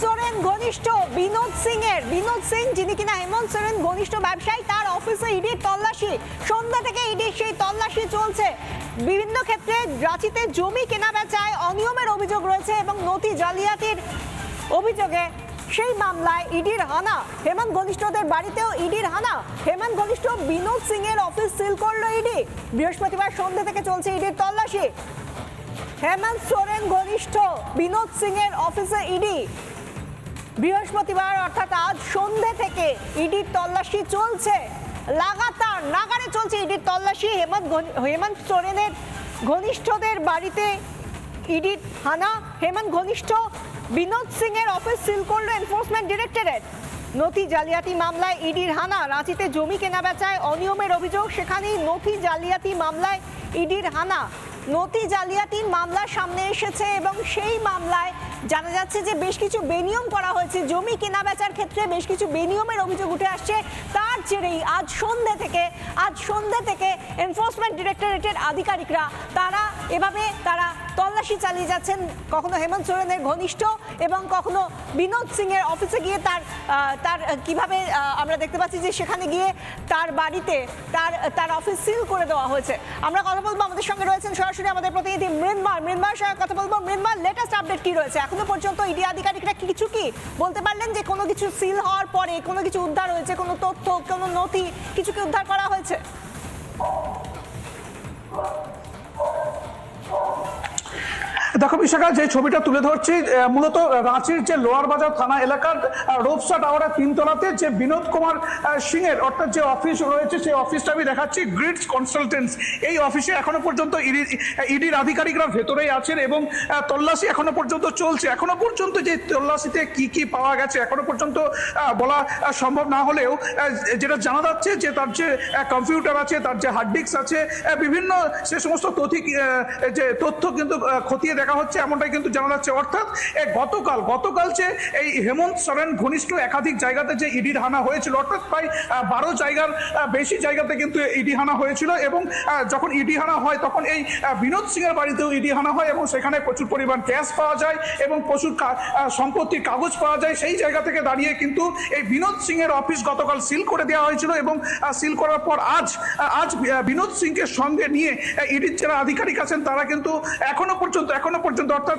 সোরেন ঘনিষ্ঠ বিনোদ সিং এর বিনোদ সিং, যিনি কিনা হেমন্ত সোরেন, ঘনিষ্ঠ ব্যবসায়ী, তার অফিসে ইডির তল্লাশি। সন্ধ্যা থেকে ইডির সেই তল্লাশি চলছে। বিভিন্ন ক্ষেত্রে রাঁচিতে জমি কেনা বেচায় অনিয়মের অভিযোগ রয়েছে এবং নথি জালিয়াতির অভিযোগে সেই মামলায় ইডির হানা। হেমন্ত ঘনিষ্ঠদের বাড়িতেও ইডির হানা। হেমন্ত ঘনিষ্ঠ বিনোদ সিং এর অফিস সিল করল ইডি। বৃহস্পতিবার সন্ধ্যা থেকে চলছে ইডির তল্লাশি। হেমন্ত সোরেন ঘনিষ্ঠ বিনোদ সিং এর অফিসে ইডি। বৃহস্পতিবার, অর্থাৎ আজ সন্ধে থেকে ইডির তল্লাশি চলছে। লাগাতার নাগারে চলছে ইডির তল্লাশি। হেমন্ত হেমন্ত সোরেনের ঘনিষ্ঠদের বাড়িতে ইডির হানা হেমন্ত ঘনিষ্ঠ বিনোদ সিং এর অফিস সিল করল এনফোর্সমেন্ট ডিরেক্টরেট। নথি জালিয়াতি মামলায় ইডির হানা। রাঁচিতে জমি কেনা বেচায় অনিয়মের অভিযোগ। সেখানেই নথি জালিয়াতি মামলায় ইডির হানা। নথি জালিয়াতির মামলা সামনে এসেছে এবং সেই মামলায় জানা যাচ্ছে যে বেশ কিছু বেনিয়ম করা হয়েছে। জমি কেনাবেচার ক্ষেত্রে বেশ কিছু বেনিয়মের অভিযোগ উঠে আসছে। তার জেরেই আজ সন্ধে থেকে, আজ সন্ধে থেকে এনফোর্সমেন্ট ডিরেক্টরেটের আধিকারিকরা, তারা এভাবে তারা তল্লাশি চালিয়ে যাচ্ছেন। কখনো হেমন্ত সোরেনের ঘনিষ্ঠ এবং কখনো বিনোদ সিং এর অফিসে গিয়ে তার তার কীভাবে আমরা দেখতে পাচ্ছি যে সেখানে গিয়ে তার বাড়িতে তার তার অফিস সিল করে দেওয়া হয়েছে। আমরা কথা বলব আমাদের সঙ্গে রয়েছেন সরাসরি আমাদের প্রতিনিধি মৃন্ময় মৃন্ময়ের সঙ্গে কথা বলব। মৃন্ময় লেটেস্ট আপডেট কি রয়েছে? এখনও পর্যন্ত ইডি আধিকারিকরা কিছু কি বলতে পারলেন যে কোনো কিছু সিল হওয়ার পরে কোনো কিছু উদ্ধার হয়েছে, কোনো তথ্য কোনো নথি কিছু কি উদ্ধার করা হয়েছে? দেখো বিশাখা, যে ছবিটা তুলে ধরছি মূলত রাঁচির যে লোয়ার বাজার থানা এলাকার রোপসা টাওয়ারের তিনতলাতে যে বিনোদ কুমার সিং এর অর্থাৎ যে অফিস রয়েছে, সেই অফিসটা আমি দেখাচ্ছি, গ্রিডস কনসালটেন্টস। এই অফিসে এখনও পর্যন্ত ইডির আধিকারিকরা ভেতরেই আছেন এবং তল্লাশি এখনও পর্যন্ত চলছে। এখনও পর্যন্ত যে তল্লাশিতে কি কি পাওয়া গেছে, এখনও পর্যন্ত বলা সম্ভব না হলেও যেটা জানা যাচ্ছে যে তার যে কম্পিউটার আছে, তার যে হার্ড ডিস্ক আছে বিভিন্ন সে সমস্ত তথ্য যে তথ্য কিন্তু খতিয়ে দেখা হচ্ছে এমনটাই কিন্তু জানা যাচ্ছে। অর্থাৎ এ, গতকাল গতকাল যে এই হেমন্ত সরেন ঘনিষ্ঠ একাধিক জায়গাতে যে ইডির হানা হয়েছিল অর্থাৎ প্রায় বারো জায়গার বেশি জায়গাতে কিন্তু ইডি হানা হয়েছিল এবং যখন ইডি হানা হয় তখন এই বিনোদ সিং এর বাড়িতেও ইডি হানা হয় এবং সেখানে প্রচুর পরিমাণ ক্যাশ পাওয়া যায় এবং প্রচুর সম্পত্তির কাগজ পাওয়া যায়। সেই জায়গা থেকে দাঁড়িয়ে কিন্তু এই বিনোদ সিং এর অফিস গতকাল সিল করে দেওয়া হয়েছিল এবং সিল করার পর আজ আজ বিনোদ সিংকে সঙ্গে নিয়ে ইডির যারা আধিকারিক আছেন তারা কিন্তু এখনও পর্যন্ত এখনও পর্যন্ত, অর্থাৎ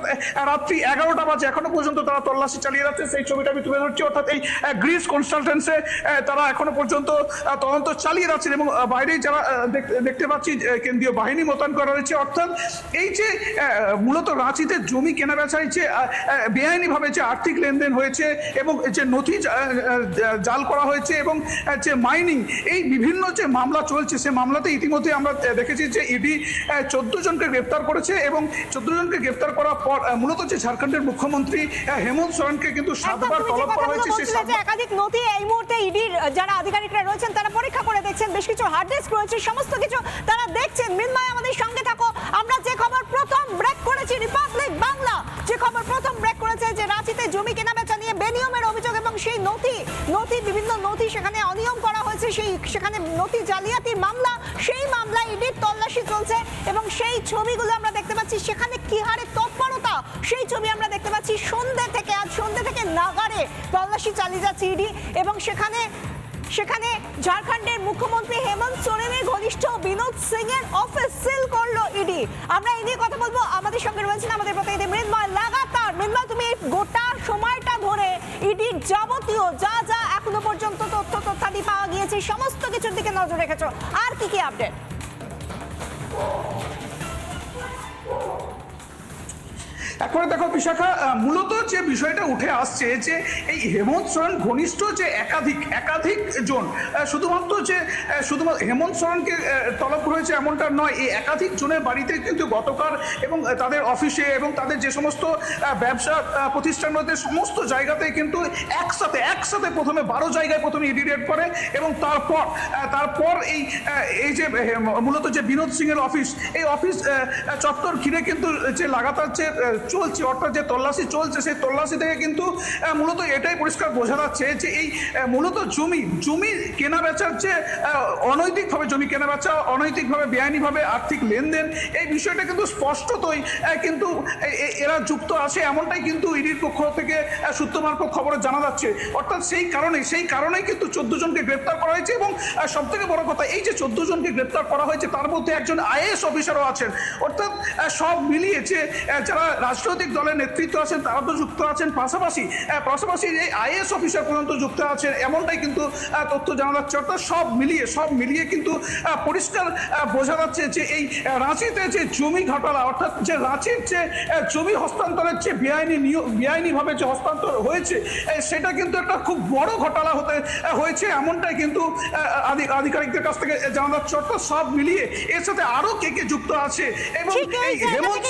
রাত্রি এগারোটা বাজে এখনও পর্যন্ত তারা তল্লাশি চালিয়ে যাচ্ছে। সেই ছবিটা আমি তুলে ধরছি। অর্থাৎ এই গ্রিস কনসালটেন্সে তারা এখনও পর্যন্ত তদন্ত চালিয়ে যাচ্ছেন এবং বাইরেই যারা দেখতে পাচ্ছি কেন্দ্রীয় বাহিনী মোতায়েন করা হয়েছে। অর্থাৎ, এই যে মূলত রাঁচিতে জমি কেনা বেচায় যে বেআইনিভাবে যে আর্থিক লেনদেন হয়েছে এবং যে নথি জাল করা হয়েছে এবং যে মাইনিং, এই বিভিন্ন যে মামলা চলছে, সে মামলাতে ইতিমধ্যে আমরা দেখেছি যে ইডি চোদ্দ জনকে গ্রেপ্তার করেছে এবং চোদ্দ জনকে গ্রেপ্তার করার পর মূলত যে ঝাড়খণ্ডের মুখ্যমন্ত্রী হেমন্ত সোরেনকে কিন্তু সাতবার তলব করা হয়েছে সেই একাধিক নথি এই মুহূর্তে ইডির যারা আধিকারিকরা রয়েছেন তারা পরীক্ষা করে দেখছেন বেশ কিছু হার্ড ডিস্ক রয়েছে সমস্ত কিছু তারা দেখছেন। মৃন্ময় আমাদের সঙ্গে থাকো। আমরা যে খবর প্রথম ব্রেক করেছি রিপাবলিক বাংলা যে খবর প্রথম ব্রেক করেছে যে রাঁচিতে জমি কেনা বেচা নিয়ে বেনিয়মের অভিযোগ এবং সেই নথি নথি বিভিন্ন নথি সেখানে অনিয়ম করা হয়েছে সেই সেখানে নথি জালিয়াতির মামলা সেই মামলায় ইডির তল্লাশি চলছে এবং সেই ছবিগুলো আমরা দেখতে পাচ্ছি, সেখানে কি হারে তৎপরতা? সেই ছবি আমরা দেখতে পাচ্ছি সন্ধ্যে থেকে, আজ সন্ধ্যে থেকে নাগারে তল্লাশি চালিয়ে যাচ্ছে ইডি এবং সেখানে সেখানে ঝাড়খণ্ডের মুখ্যমন্ত্রী হেমন্ত সোরেনের ঘনিষ্ঠ বিনোদ সিং এর অফিস সিল করল ইডি। আমরা এই নিয়ে কথা বলব। আমাদের সঙ্গে রয়েছেন আমাদের প্রতিনিধি মৃন্ময়। লাগাতার, মৃন্ময়, তুমি গোটা সময়টা ধরে ইডির যাবতীয় যা যা এখনও পর্যন্ত তথ্য, তথ্যাদি পাওয়া গিয়েছে, সমস্ত কিছুর দিকে নজর রেখেছো। আর কি কি আপডেট Thank you. তারপরে দেখো বিশাখা মূলত যে বিষয়টা উঠে আসছে যে এই হেমন্ত সোরেন ঘনিষ্ঠ যে একাধিক একাধিক জন শুধুমাত্র যে শুধুমাত্র হেমন্ত সোরেনকে তলব রয়েছে এমনটা নয়, এই একাধিক জনের বাড়িতে কিন্তু গতকাল এবং তাদের অফিসে এবং তাদের যে সমস্ত ব্যবসা প্রতিষ্ঠান রয়েছে, সমস্ত জায়গাতে কিন্তু একসাথে একসাথে প্রথমে বারো জায়গায় প্রথমে ইডি করে এবং তারপর তারপর এই এই যে মূলত যে বিনোদ সিং এর অফিস, এই অফিস চত্বর ঘিরে কিন্তু যে লাগাতার যে চলছে অর্থাৎ যে তল্লাশি চলছে সেই তল্লাশি থেকে কিন্তু মূলত এটাই পরিষ্কার বোঝা যাচ্ছে যে এই মূলত জমি জমি কেনা বেচার যে অনৈতিকভাবে জমি কেনা বেচা অনৈতিকভাবে বেআইনিভাবে আর্থিক লেনদেন এই বিষয়টা কিন্তু স্পষ্টতই কিন্তু এরা যুক্ত আছে এমনটাই কিন্তু ইডির পক্ষ থেকে আহ, সূত্র খবরে জানা যাচ্ছে। অর্থাৎ সেই কারণে সেই কারণেই কিন্তু চোদ্দ জনকে গ্রেপ্তার করা হয়েছে এবং সব থেকে বড় কথা এই যে চোদ্দ জনকে গ্রেপ্তার করা হয়েছে তার মধ্যে একজন আইএস অফিসারও আছেন। অর্থাৎ সব মিলিয়ে যে আহ, রাজনৈতিক দলের নেতৃত্ব আছেন তারা তো যুক্ত আছেন। পাশাপাশি পাশাপাশি এই আইএস অফিসার পর্যন্ত যুক্ত আছেন এমনটাই কিন্তু তথ্য জানা যাচ্ছে। অর্থাৎ সব মিলিয়ে সব মিলিয়ে কিন্তু পরিষ্কার বোঝা যাচ্ছে যে এই রাঁচিতে যে জমি ঘাটালা অর্থাৎ যে রাঁচির যে জমি হস্তান্তরের যে বেআইনি নিয়ম বেআইনিভাবে যে হস্তান্তর হয়েছে সেটা কিন্তু একটা খুব বড় ঘটনা হতে হয়েছে। এমনটাই কিন্তু আধি- আধিকারিকদের কাছ থেকে জানা যাচ্ছে। অর্থাৎ সব মিলিয়ে এর সাথে আরও কে কে যুক্ত আছে এবং এই হেমন্ত